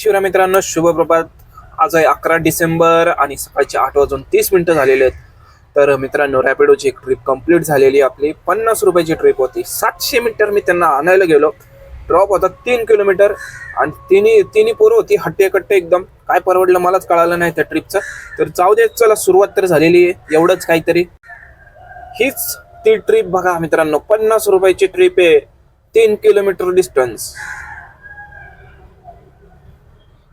शिवराय मित्रांनो शुभ प्रभात. आज आहे अकरा डिसेंबर आणि सकाळचे आठ वाजून तीस मिनिटं झालेले आहेत. तर मित्रांनो रॅपिडोची एक ट्रिप कंप्लीट झालेली आपली. पन्नास रुपयाची ट्रिप होती. सातशे मीटर मी त्यांना आणायला गेलो. ड्रॉप होता तीन किलोमीटर आणि तिन्ही तिन्ही पोरं होती हट्टे कट्टे एकदम. काय परवडलं मलाच कळालं नाही त्या ट्रिपचं तर जाऊ दे चला सुरुवात तर झालेली आहे. एवढंच काहीतरी. हीच ती ट्रिप बघा मित्रांनो पन्नास रुपयाची ट्रिप आहे. तीन किलोमीटर डिस्टन्स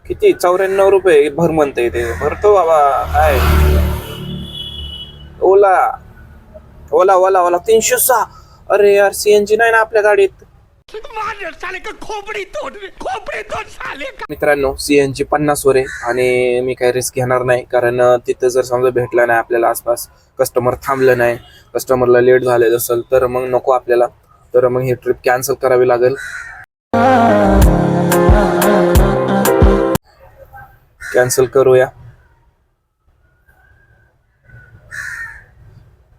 किती? चौऱ्याण्णव रुपये भर म्हणते ते. भरतो बाबा काय? ओला. ओला ओला ओला. तीनशे सहा. अरे यार सीएनजी नाही ना आपल्या गाडीत? मित्रांनो सीएनजी पन्नास वर आहे आणि मी काही रिस्क घेणार नाही. कारण तिथं जर समजा भेटला नाही आपल्याला आसपास कस्टमर थांबलं नाही कस्टमरला लेट झालेलं असेल तर मग नको आपल्याला. तर मग ही ट्रिप कॅन्सल करावी लागेल. कॅन्सल करूया.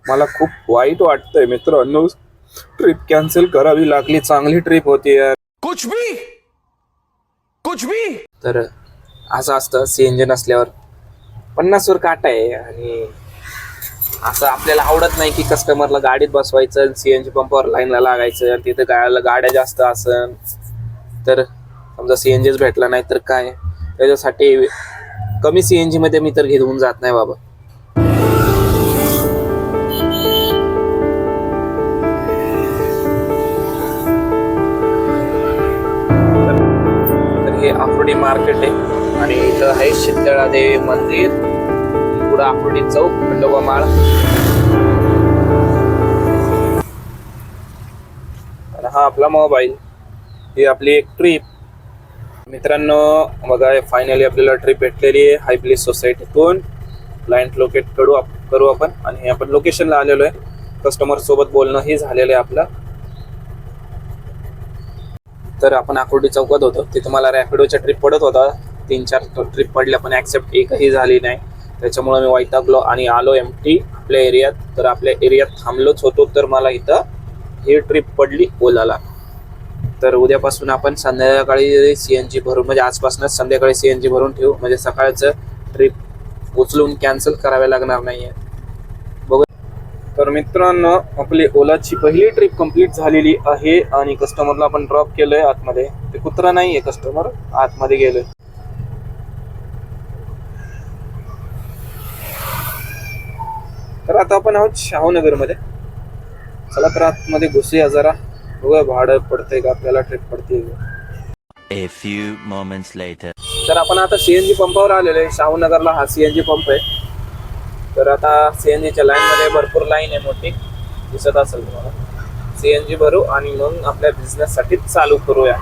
मला खूप वाईट वाटतंय मित्रांनो ट्रिप कॅन्सल करावी लागली. चांगली ट्रिप होती यार. कुछ भी! कुछ भी! तर असं असतं. सी इंजिन असल्यावर पन्नासवर काटा आहे. आणि असं आपल्याला आवडत नाही की कस्टमरला गाडीत बसवायचं सी एन जी पंपावर लाईनला लागायचं आणि तिथं गाड्याला गाड्या जास्त असन. तर समजा सी एन जीच भेटला नाही तर काय? त्याच्यासाठी कमी सी एनमध्ये मी तर घेऊन जात नाही बाबा. तर हे आकुर्डी मार्केट आहे आणि इथं आहे शितळा देवी मंदिर. पुढं आकुर्डी चौक खंडोबा माळ. आणि हा आपला मोबाईल. ही आपली एक ट्रिप. मित्रांनो बघा फायनली आपल्याला ट्रिप भेटलेली आहे हायब्लिस सोसायटीतून क्लायंट लोकेट करू आप- करू आपण. आणि हे आपण लोकेशनला आलेलो आहे. कस्टमर सोबत बोलणं झालेलं आहे आपलं. तर आपण आकुर्डी चौकात होतो. तिथं मला रॅपिडोच्या ट्रिप पडत होता. तीन चार ट्रिप पडल्या पण ॲक्सेप्ट एकही झाली नाही. त्याच्यामुळे मी वैतागलो आणि आलो एम टी आपल्या एरियात तर आपल्या एरियात थांबलोच होतो. तर मला इथं ही ट्रिप पडली ओलाला. तर उद्यापासून आपण संध्याकाळी सी एन जी भरून म्हणजे आजपासूनच संध्याकाळी सी एन जी भरून ठेवू. म्हणजे सकाळचं ट्रिप उचलून कॅन्सल करावे लागणार नाहीये. बघू. तर मित्रांनो आपली ओलाची पहिली ट्रिप कंप्लीट झालेली आहे आणि कस्टमरला आपण ड्रॉप केलंय आतमध्ये. ते कुत्रा नाहीये कस्टमर आतमध्ये गेलोय. तर आता आपण आहोत शाहूनगरमध्ये चला तर आतमध्ये घुसूया जरा. बघूया भाडं पडतंय का? आपल्याला ट्रिप पडते A few moments later. तर आपण आता सीएनजी पंपावर आलेलो आहे. शाहूनगरला हा सीएनजी पंप आहे. तर आता सीएनजीच्या लाईन मध्ये भरपूर लाईन आहे मोठी. दिसत असेल तुम्हाला. सीएनजी भरू आणि मग आपल्या बिझनेस साठी चालू करूया.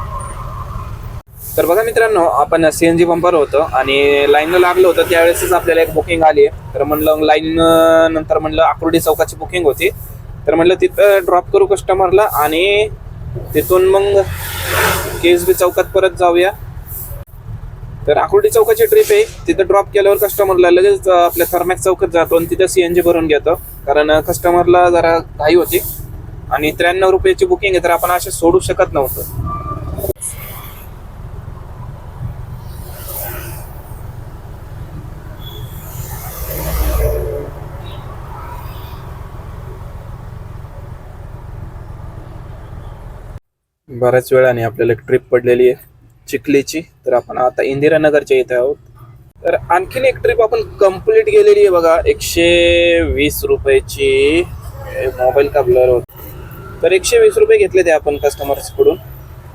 तर बघा मित्रांनो आपण सीएनजी पंपावर होतो आणि लाईनला लागलो होतं. त्यावेळेसच आपल्याला एक बुकिंग आली आहे. तर म्हणलं लाईन नंतर म्हणलं आकुर्डी चौकाची बुकिंग होती. तर म्हणलं तिथं ड्रॉप करू कस्टमरला आणि तिथून मग केएसबी चौकात परत जाऊया. तर आकुर्डी चौकाची ट्रिप आहे. तिथं ड्रॉप केल्यावर कस्टमरला लगेच आपल्या थर्मॅक चौकात जातो आणि तिथं सी एन जी भरून घेतो. कारण कस्टमरला जरा घाई होती. आणि त्र्याण्णव रुपयाची बुकिंग आहे तर आपण असे सोडू शकत नव्हतं. बऱ्याच वेळाने आपल्याला एक ट्रिप पडलेली आहे चिखलीची. तर आपण आता इंदिरानगरच्या इथे आहोत. तर आणखीन एक ट्रिप आपण कंप्लीट गेलेली आहे बघा. एकशे वीस रुपयाची मोबाईल का ब्लर होत? तर एकशे वीस रुपये घेतले ते आपण कस्टमर्सकडून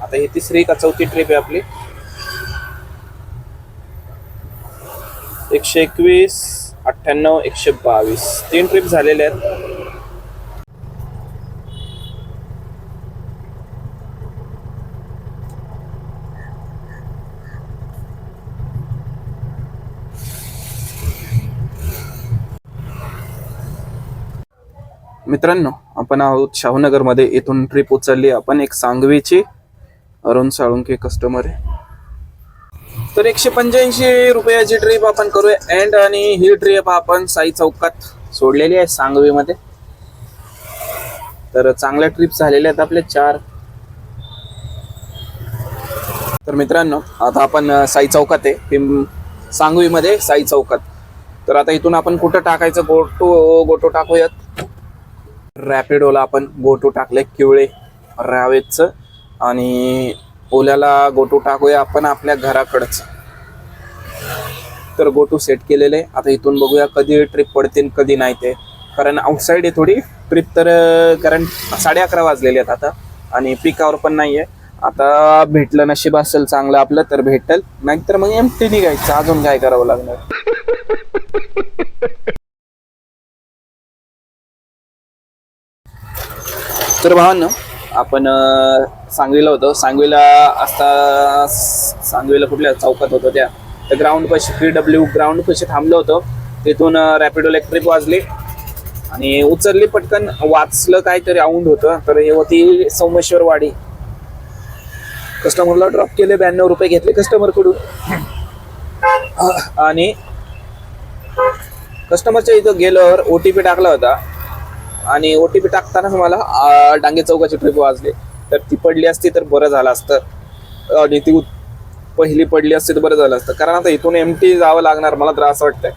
आता ही तिसरी का चौथी ट्रिप आहे आपली. एकशे एकवीस अठ्ठ्याण्णव एकशे बावीस. तीन ट्रिप झालेल्या आहेत. मित्रांनो आपण आहोत शाहूनगरमध्ये. इथून ट्रिप उचलली आपण एक सांगवीची. अरुण साळुंके कस्टमर आहे. तर एकशे पंच्याऐंशी रुपयाची ट्रिप आपण करूया. अँड आणि ही ट्रिप आपण साई चौकात सोडलेली आहे सांगवीमध्ये. तर चांगल्या ट्रिप झालेल्या आहेत आपल्या चार. तर मित्रांनो आता आपण साई चौकात आहे. पिं सांगवीमध्ये साई चौकात. तर आता इथून आपण कुठं टाकायचं? गोटो गोटो टाकूयात. रॅपिडोला आपण गोटू टाकले किवळे रावेतचं आणि ओल्याला गोटू टाकूया आपण आपल्या घराकडचं. तर गोटू सेट केलेले. आता इथून बघूया कधी ट्रिप पडते आणि कधी नाही ते. कारण आउटसाईड आहे थोडी. ट्रिप तर कारण साडे अकरा वाजलेले आहेत आता. आणि पिकावर पण नाही आहे आता भेटलं नशीब असेल चांगलं आपलं तर भेटेल. नाहीतर मग एम टी निघायचं. अजून काय करावं लागणार? तर भावांनो आपण सांगवीला होतो. सांगवीला असता सांगवीला कुठल्या चौकात होतो त्या. तर ग्राउंड पैसे पी डब्ल्यू ग्राउंड पैसे थांबलो होतो. तिथून रॅपिडो इलेक्ट्रिक वाजली. आणि उचलली पटकन वाचलं काहीतरी औंड होतं. तर हे होती सोमेश्वर वाडी. कस्टमरला ड्रॉप केले ब्याण्णव रुपये घेतले कस्टमरकडून आणि कस्टमरच्या इथं गेल्यावर ओ टी पी टाकला होता. आणि ओ टी पी टाकतानाच मला डांगे चौकाची ट्रिप वाजली. तर ती पडली असती तर बरं झालं असतं. आणि ती पहिली पडली असती तर बरं झालं असतं. कारण आता इथून एम टी जावं लागणार मला तर असं वाटतंय.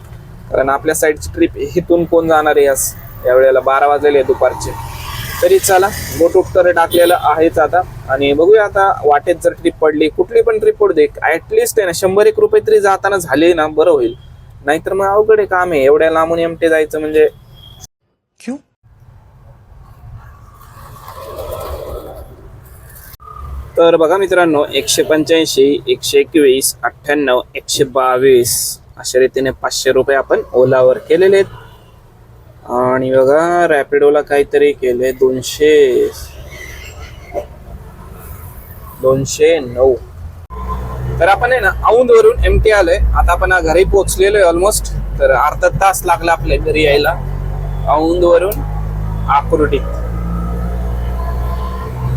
कारण आपल्या साईडची ट्रिप इथून कोण जाणार आहे यास यावेळेला बारा वाजलेले आहे दुपारचे. तरी चला बोट तर टाकलेलं आहेच आता. आणि बघूया आता वाटेत जर ट्रिप पडली कुठली पण ट्रिप पडू दे ॲटलिस्ट आहे ना शंभर एक रुपये तरी जाताना झाले ना बरं होईल. नाहीतर मग अवघड आहे काम आहे. एवढ्या लांबून एमटे जायचं म्हणजे क्यू? तर बघा मित्रांनो एकशे पंच्याऐंशी एकशे एकवीस अठ्ठ्याण्णव एकशे बावीस अशा रीतीने पाचशे रुपये आपण ओलावर केलेले आहेत. आणि बघा रॅपिडोला काहीतरी केले दोनशे दोनशे नऊ. तर आपण आहे ना औंधवरून एम टी आलोय. आता आपण घरी पोहोचलेलो आहे ऑलमोस्ट तर अर्धा तास लागला आपल्या घरी यायला. औंधवरून आकुर्डी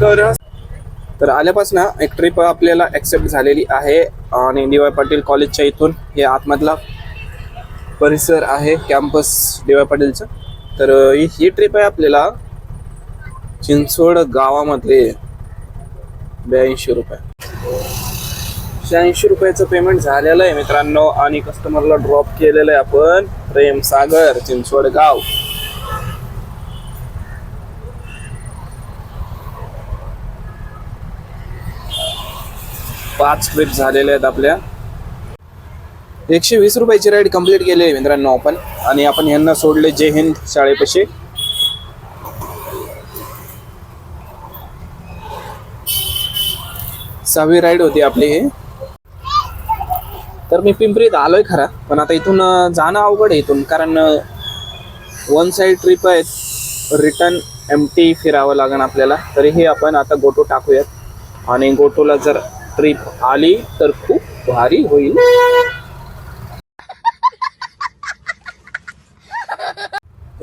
तर तर आल्यापासून एक ट्रिप आपल्याला ॲक्सेप्ट झालेली आहे. आणि डी वाय पाटील कॉलेजच्या इथून हे आतमधला परिसर आहे कॅम्पस डी वाय पाटीलचं. तर ही- ट्रिप आहे आपल्याला चिंचवड गावामध्ये ब्याऐंशी रुपये. शहाऐंशी रुपयाचं पेमेंट झालेलं आहे मित्रांनो. आणि कस्टमरला ड्रॉप केलेलं आहे आपण प्रेम सागर चिंचवड गाव. पाच ट्रिप झालेल्या आहेत आपल्या. एकशे वीस रुपयाची राईड कंप्लीट केली आहे मित्रांनो आपण. आणि आपण यांना सोडले जय हिंद शाळेपाशी. सहावी राईड होती आपली ही. तर मी पिंपरीत आलोय खरा पण आता इथून जाणं अवघड आहे इथून कारण वन साईड ट्रिप आहेत रिटर्न एम टी फिरावं लागेल आपल्याला. तरीही आपण आता गोटो टाकूयात. आणि गोटोला जर ट्रिप आली तर खूप भारी होईल.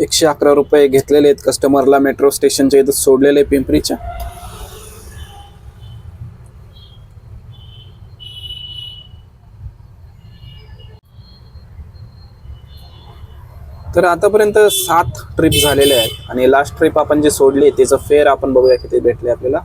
एकशे अकरा रुपये घेतलेले आहेत कस्टमरला मेट्रो स्टेशनच्या इथं सोडलेले पिंपरीच्या. तर आतापर्यंत सात ट्रिप झालेले आहेत आणि लास्ट ट्रिप आपण जे सोडली त्याचं फेअर आपण बघूया किती भेटले आपल्याला.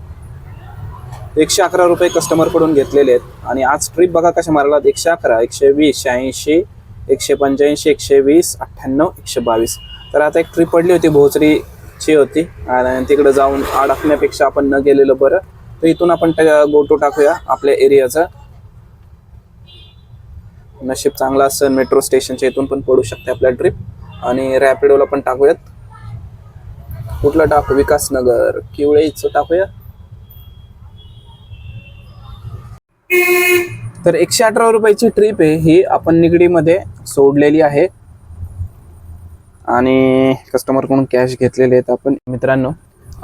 एकशे अकरा रुपये कस्टमरकडून घेतलेले आहेत. आणि आज ट्रिप बघा कशा मारला एकशे अकरा एकशे वीस शहाऐंशी एकशे पंच्याऐंशी एकशे वीस अठ्ठ्याण्णव एकशे बावीस. तर आता एक ट्रिप पडली होती भोसरीची होती. आणि तिकडे जाऊन अडकण्यापेक्षा आपण न गेलेलं बरं. तर इथून आपण गोटो टाकूया आपल्या एरियाचा. नशीब चांगला असं मेट्रो स्टेशनच्या इथून पण पडू शकते आपल्या ट्रिप आणि रॅपिडोला पण टाकूयात. कुठलं टाकू? विकासनगर किवळेचं टाकूया. तर एकशे अठरा रुपयाची ट्रिप आहे ही आपण निगडीमध्ये सोडलेली आहे. आणि कस्टमरकडून कॅश घेतलेले आहेत आपण. मित्रांनो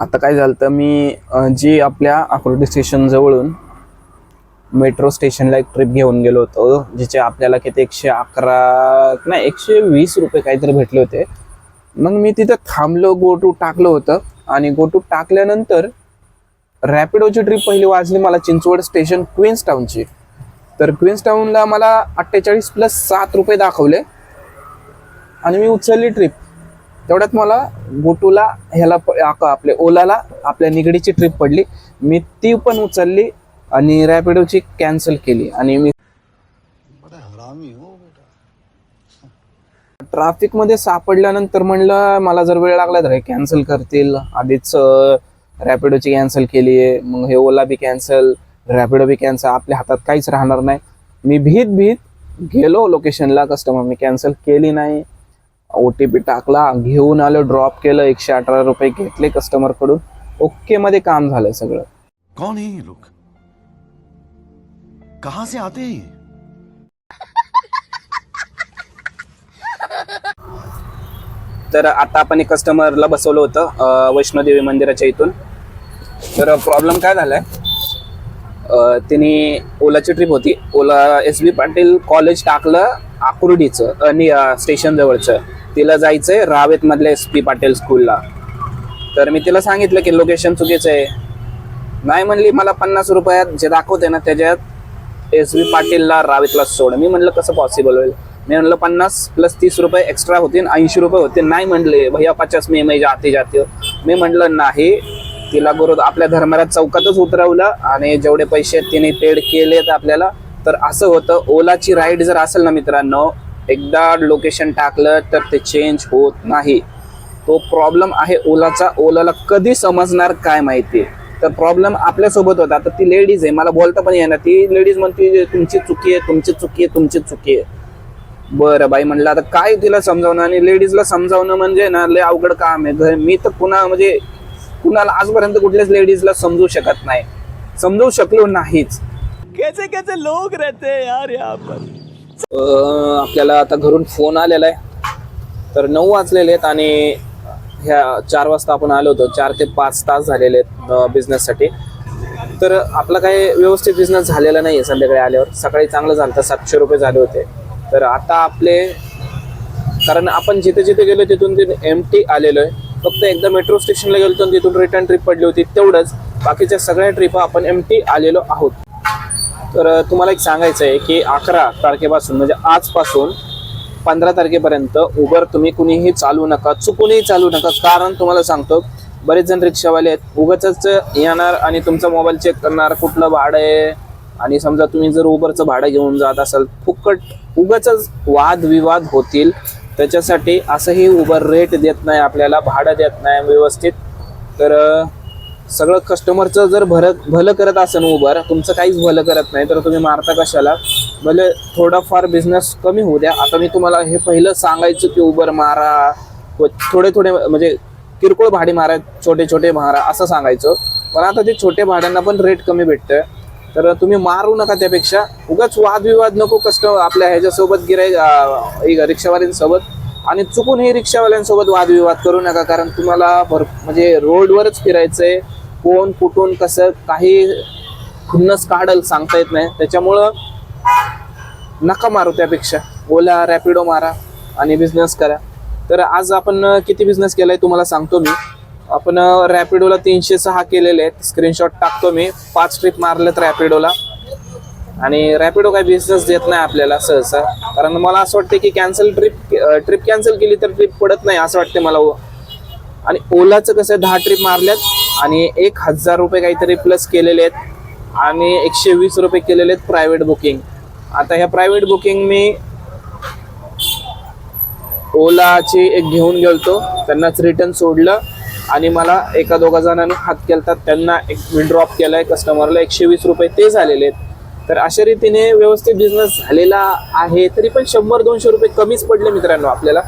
आता काय झालं तर मी जी आपल्या अकोलटी स्टेशन जवळून मेट्रो स्टेशनला एक ट्रिप घेऊन गेलो होतो जिचे आपल्याला किती एकशे अकरा नाही एकशे वीस रुपये काहीतरी भेटले होते. मग मी तिथं थांबलो गोटू टाकलं होतं. आणि गोटू टाकल्यानंतर रॅपिडोची ट्रिप पहिली वाजली मला चिंचवड स्टेशन क्वीन्स टाऊनची तर क्वीन्स टाऊनला मला अठ्ठेचाळीस प्लस सात रुपये दाखवले. आणि मी उचलली ट्रिप तेवढ्यात मला गोटूला ह्याला आपल्या ओलाला आपल्या निगडीची ट्रिप पडली. मी ती पण उचलली आणि रॅपिडोची कॅन्सल केली. आणि मी ट्रॅफिकमध्ये सापडल्यानंतर म्हणलं मला जर वेळ लागला तर हे कॅन्सल करतील. आधीच रॅपिडोची कॅन्सल केली आहे मग हे ओला बी कॅन्सल रॅपिडो बी कॅन्सल आपल्या हातात काहीच राहणार नाही. मी भीत भीत गेलो लोकेशनला कस्टमर मी कॅन्सल केली नाही. ओ टी पी टाकला घेऊन आलो ड्रॉप केलं एकशे अठरा रुपये घेतले कस्टमरकडून ओके मध्ये काम झालं सगळं. कौन है ये लोग? कहां से आते हैं तर आता आपण एक कस्टमरला बसवलं होतं वैष्णोदेवी मंदिराच्या इथून. तर प्रॉब्लेम काय झाला आहे तिने ओलाची ट्रिप होती. Ola S B Patil college टाकलं आकुर्डीचं आणि स्टेशन जवळचं. तिला जायचं आहे रावेतमधल्या एस पी पाटील स्कूलला तर मी तिला सांगितलं की लोकेशन चुकीचं आहे नाही म्हणली मला पन्नास रुपयात जे दाखवते ना त्याच्यात एस बी पाटीलला रावेतला सोड. मी म्हणलं कसं पॉसिबल होईल? मी म्हणलं पन्नास प्लस तीस रुपये एक्स्ट्रा होतील ऐंशी रुपये होते नाही म्हणले भैया पचास मी मै जाते जाते. मी म्हणलं नाही तिला गुरु आपल्या धर्मराज चौकातच उतरवलं आणि जेवढे पैसे तिने पेड केलेत आपल्याला. तर असं होतं. ओलाची राईड जर असेल ना मित्रांनो एकदा लोकेशन टाकलं तर ते चेंज होत नाही. तो प्रॉब्लेम आहे ओलाचा. ओलाला कधी समजणार काय माहिती? तर प्रॉब्लेम आपल्यासोबत होता. तर ती लेडीज आहे. मला बोलता पण येणार ती लेडीज म्हणते तुमची चुकी आहे तुमची चुकी आहे तुमची चुकी आहे. बरं बाई म्हणलं आता काय तिला समजावणं आणि लेडीजला समजावणं म्हणजे ना लय अवघड काम आहे. घर मी तर पुन्हा म्हणजे कुणाला आजपर्यंत कुठल्याच लेडीजला समजू शकत नाही. समजू शकलो नाहीच. कैसे कैसे लोग रहते हैं यार यहाँ पर? अं, आपल्याला आता घरून फोन आलेला आहे. तर नऊ वाजलेले आहेत आणि ह्या चार वाजता आपण आलो होतो. चार ते पाच तास झालेले आहेत बिझनेससाठी तर आपला काही व्यवस्थित बिझनेस झालेला नाही आहे संध्याकाळी आल्यावर. सकाळी चांगलं झालं तर सातशे रुपये झाले होते. तर आता आपले कारण आपण जिथे जिथे गेलो तिथून ते एम टी आलेलो आहे. फक्त एकदा मेट्रो स्टेशनला गेलो तर तिथून रिटर्न ट्रिप पडली होती तेवढंच. बाकीच्या सगळ्या ट्रिपा आपण एम टी आलेलो आहोत. तर तुम्हाला एक सांगायचं आहे की अकरा तारखेपासून म्हणजे आजपासून पंधरा तारखेपर्यंत उबर तुम्ही कुणीही चालू नका चुकूनही चालू नका. कारण तुम्हाला सांगतो बरेच जण रिक्षावाले आहेत. उगाच येणार आणि तुमचा मोबाईल चेक करणार कुठलं भाडं आहे. आणि समजा तुम्ही जर उबरचं भाडं घेऊन जात असाल फुकट उगाच वादविवाद होतील. त्याच्यासाठी असंही उबर रेट देत नाही आपल्याला भाडं देत नाही व्यवस्थित. तर सगळं कस्टमरचं जर भरत भलं करत असेल उबर तुमचं काहीच भलं करत नाही तर तुम्ही मारता कशाला? भले थोडाफार बिझनेस कमी होऊ द्या. आता मी तुम्हाला हे पहिलं सांगायचं की उबर मारा व थोडे थोडे म्हणजे किरकोळ भाडे मारा छोटे छोटे मारा असं सांगायचं. पण आता ते छोटे भाड्यांना पण रेट कमी भेटतं तर तुम्ही मारू नका त्यापेक्षा. उगाच वादविवाद नको कस्टमर आपल्या ह्याच्यासोबत गिराय रिक्षावाल्यांसोबत. आणि चुकून हे रिक्षावाल्यांसोबत वादविवाद करू नका कारण तुम्हाला भर म्हणजे रोडवरच फिरायचंय. कोण कुठून कसं काही खुन्नस काढल सांगता येत नाही. त्याच्यामुळं नका मारू त्यापेक्षा. ओला रॅपिडो मारा आणि बिझनेस करा. तर आज आपण किती बिझनेस केलाय तुम्हाला सांगतो मी. आपण रॅपिडोला तीनशे सहा केलेले आहेत. स्क्रीनशॉट टाकतो मी. पाच ट्रिप मारलेत रॅपिडोला आणि रॅपिडो काय बिझनेस देत नाही आपल्याला सहसा. कारण मला असं वाटतं की कॅन्सल ट्रिप ट्रिप कॅन्सल केली तर ट्रिप पडत नाही असं वाटते मला. आणि ओलाचं कसं आहे, दहा ट्रिप मारल्यात आणि एक हजार रुपये काहीतरी प्लस केलेले आहेत आणि एकशे वीस रुपये केलेले आहेत प्रायव्हेट बुकिंग आता ह्या प्रायव्हेट बुकिंग मी ओलाची एक घेऊन गेलतो. त्यांनाच रिटर्न सोडलं. आणि मला एका दोघा जणांनी हात केलतात त्यांना एक विड्रॉप ड्रॉप केलाय कस्टमरला एकशे वीस रुपये ते झालेले आहेत. तर अशा रीतीने व्यवस्थित बिझनेस झालेला आहे तरी पण शंभर दोनशे रुपये कमीच पडले मित्रांनो आपल्याला.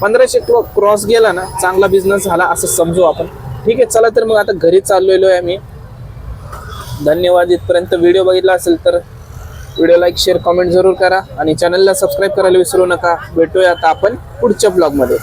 पंधराशे क्रॉस गेला ना चांगला बिझनेस झाला असं समजू आपण. ठीक आहे चला तर मग आता घरी चाललेलो आहे मी धन्यवाद इथपर्यंत व्हिडिओ बघितला असेल तर व्हिडिओ लाईक शेअर कमेंट जरूर करा. आणि चॅनलला सबस्क्राईब करायला विसरू नका. भेटूया आता आपण पुढच्या ब्लॉगमध्ये